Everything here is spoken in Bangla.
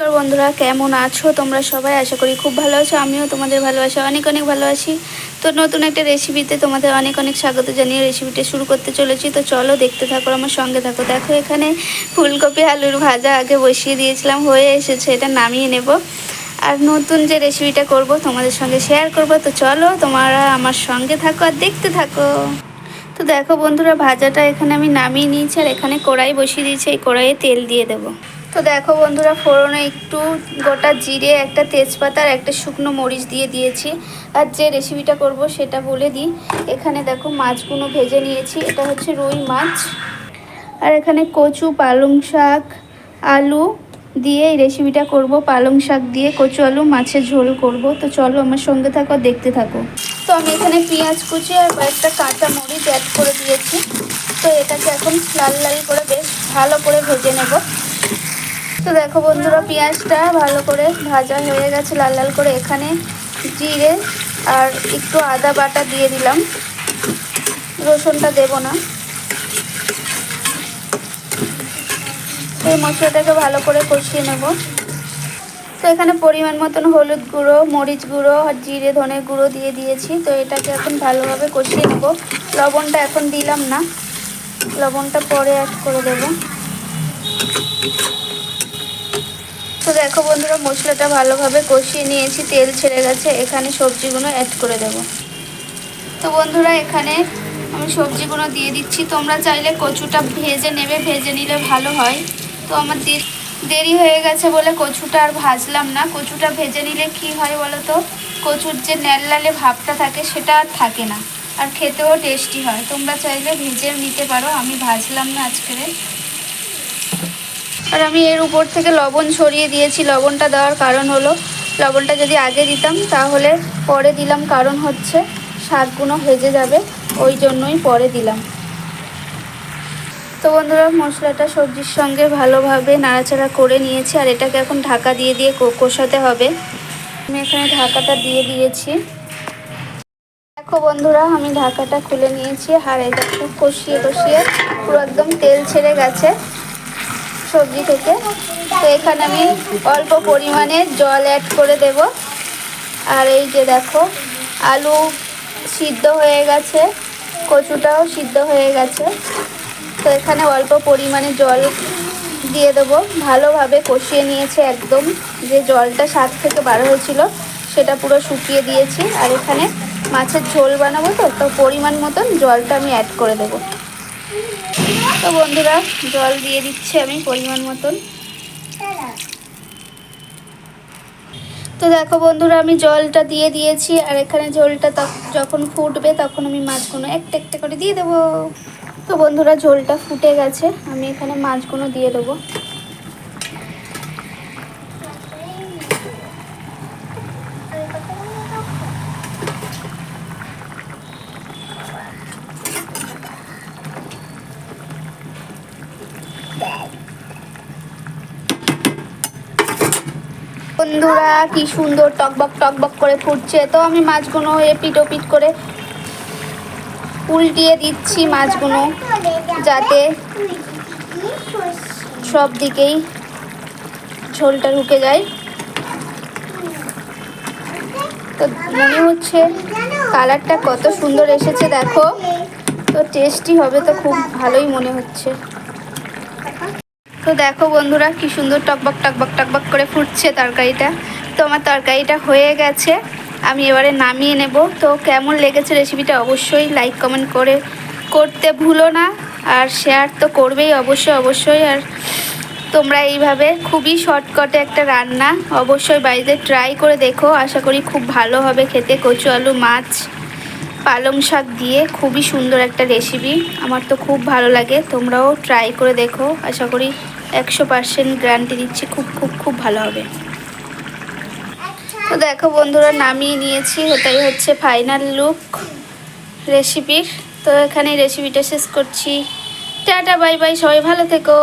নমস্কার বন্ধুরা, কেমন আছো তোমরা সবাই? আশা করি খুব ভালো আছো, আমিও তোমাদের ভালোবাসা অনেক অনেক ভালোবাসি তো নতুন একটা রেসিপিতে তোমাদের অনেক অনেক স্বাগত জানিয়ে রেসিপিটা শুরু করতে চলেছি। তো চলো দেখতে থাকো আমার সঙ্গে থাকো। দেখো, এখানে ফুলকপি, আলুর ভাজা আগে বসিয়ে দিয়েছিলাম, হয়ে এসেছে, এটা নামিয়ে নেব। আর নতুন যে রেসিপিটা করব, তোমাদের সঙ্গে শেয়ার করব। তো চলো, তোমরা আমার সঙ্গে থাকো আর দেখতে থাকো। তো দেখো বন্ধুরা, ভাজাটা এখানে আমি নামিয়ে নিয়েছি, আর এখানে কড়াই বসিয়ে দিয়েছি, এই কড়াইয়ে তেল দিয়ে দেবো। তো দেখো বন্ধুরা, ফোড়নে একটু গোটা জিরে, একটা তেজপাতা আর একটা শুকনো মরিচ দিয়ে দিয়েছি। আর যে রেসিপিটা করব সেটা বলে দিই। এখানে দেখো মাছগুলো ভেজে নিয়েছি। এটা হচ্ছে রুই মাছ। আর এখানে কচু, পালং শাক, আলু দিয়ে এই রেসিপিটা করব। পালং শাক দিয়ে কচু, আলু, মাছের ঝোল করব। তো চলো আমার সঙ্গে থাকো দেখতে থাকো। তো আমি এখানে পেঁয়াজ কুচি আর কয়েকটা কাঁচা মরিচ অ্যাড করে দিয়েছি। তো এটাকে এখন লাল লাল করে বেশ ভালো করে ভেজে নেব। তো দেখো বন্ধুরা, পেঁয়াজটা ভালো করে ভাজা হয়ে গেছে লাল লাল করে। এখানে জিরে আর একটু আদা বাটা দিয়ে দিলাম। রসুনটা দেব না। এই মশলাটাকে ভালো করে কষিয়ে নেব। তো এখানে পরিমাণ মতন হলুদ গুঁড়ো, মরিচ গুঁড়ো আর জিরে ধনের গুঁড়ো দিয়ে দিয়েছি। তো এটাকে এখন ভালোভাবে কষিয়ে নেব। লবণটা এখন দিলাম না। লবণটা পরে অ্যাড করে দেবো। তো দেখো বন্ধুরা, মশলাটা ভালোভাবে কষিয়ে নিয়েছি, তেল ছেড়ে গেছে, এখানে সবজিগুলো অ্যাড করে দেব। তো বন্ধুরা, এখানে আমি সবজিগুলো দিয়ে দিচ্ছি। তোমরা চাইলে কচুটা ভেজে নেবে, ভেজে নিলে ভালো হয়। তো আমার দেরি হয়ে গেছে বলে কচুটা আর ভাজলাম না। কচুটা ভেজে নিলে কি হয় বলো তো? কচুর যে ন্যাল লালে ভাবটা থাকে, সেটা আর থাকে না। আর খেতেও টেস্টি হয়। তোমরা চাইলে ভেজে নিতে পারো। আমি ভাজলাম না আজকের আর আমি এর উপর থেকে লবণ ছড়িয়ে দিয়েছি। লবণটা দেওয়ার কারণ হলো, লবণটা যদি আগে দিতাম, তাহলে পরে দিলাম কারণ হচ্ছে শাকগুলো ভেজে যাবে, ওই জন্যই পরে দিলাম। তো বন্ধুরা, মশলাটা সবজির সঙ্গে ভালোভাবে নাড়াচাড়া করে নিয়েছি, আর এটাকে এখন ঢাকা দিয়ে দিয়ে কষাতে হবে। আমি এখানে ঢাকাটা দিয়ে দিয়েছি। দেখো বন্ধুরা, আমি ঢাকাটা খুলে নিয়েছি, আর এটা খুব কষিয়ে কষিয়ে পুরো একদম তেল ছেড়ে গেছে। সবজি থেকে। তো এখানে আমি অল্প পরিমাণে জল অ্যাড করে দেব। আর এই যে দেখো, আলু সিদ্ধ হয়ে গেছে, কচুটাও সিদ্ধ হয়ে গেছে। তো এখানে অল্প পরিমাণে জল দিয়ে দেবো। ভালোভাবে কষিয়ে নিয়েছে একদম যে জলটা শাক থেকে বার হয়েছিল, সেটা পুরো শুকিয়ে দিয়েছি। আর এখানে মাছের ঝোল বানাবো তো তো পরিমাণ মতন জলটা আমি অ্যাড করে দেবো। তো বন্ধুরা, জল দিয়ে দিচ্ছি আমি পরিমাণ মতন। তো দেখো বন্ধুরা, আমি জলটা দিয়ে দিয়েছি, আর এখানে ঝোলটা যখন ফুটবে তখন আমি মাছগুলো একটা একটা করে দিয়ে দেবো। তো বন্ধুরা, ঝোলটা ফুটে গেছে, আমি এখানে মাছগুলো দিয়ে দেবো। বন্ধুরা, কি সুন্দর টকবক টকবক করে ফুটছে। তো আমি মাছগুলো এপিট ওপিট করে উল্টিয়ে দিচ্ছি মাছগুলো যাতে সব দিকেই ঝোলটা ঢুকে যায়। তো মনে হচ্ছে কালারটা কত সুন্দর এসেছে, দেখো। তো টেস্টি হবে তো খুব ভালোই মনে হচ্ছে। তো দেখো বন্ধুরা, কি সুন্দর টকবক টকবক টকবক করে ফুটছে তরকারিটা। তো আমার তরকারিটা হয়ে গেছে, আমি এবারে নামিয়ে নেব। তো কেমন লেগেছে রেসিপিটা অবশ্যই লাইক কমেন্ট করে করতে ভুলো না, আর শেয়ার তো করবেই অবশ্যই অবশ্যই। আর তোমরা এইভাবে খুবই শর্টকটে একটা রান্না অবশ্যই বাড়িতে ট্রাই করে দেখো। আশা করি খুব ভালো হবে খেতে, কচু, আলু, মাছ। পালং শাক দিয়ে খুবই সুন্দর একটা রেসিপি আমার তো খুব ভালো লাগে, তোমরাও ট্রাই করে দেখো। আশা করি একশো পার্সেন্ট গ্যারান্টি দিচ্ছি, খুব খুব খুব ভালো হবে। তো দেখো বন্ধুরা, নামিয়ে নিয়েছি। ওটাই হচ্ছে ফাইনাল লুক রেসিপির তো এখানে রেসিপিটা শেষ করছি। টাটা বাই বাই সবাই ভালো থেকো।